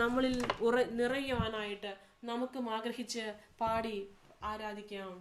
നമ്മളിൽ ഉറ നിറയുവാനായിട്ട് നമുക്കും ആഗ്രഹിച്ച് പാടി ആരാധിക്കാം.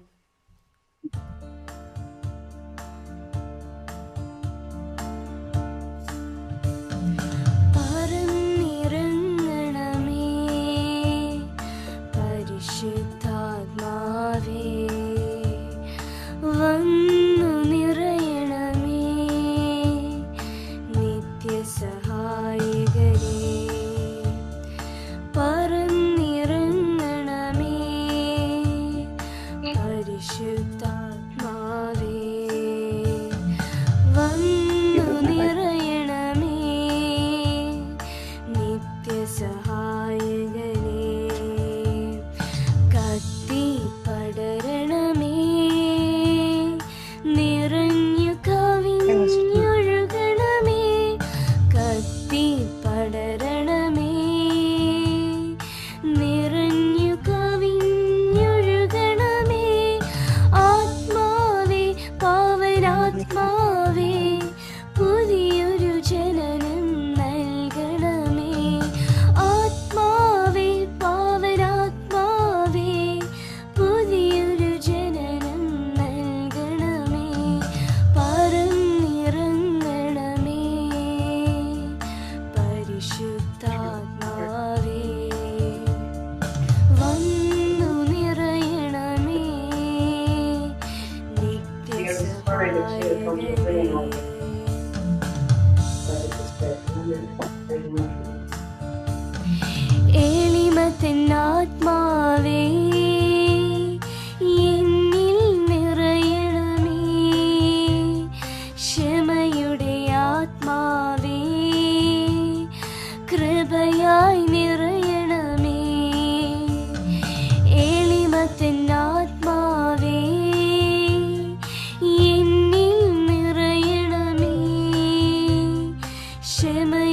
谁们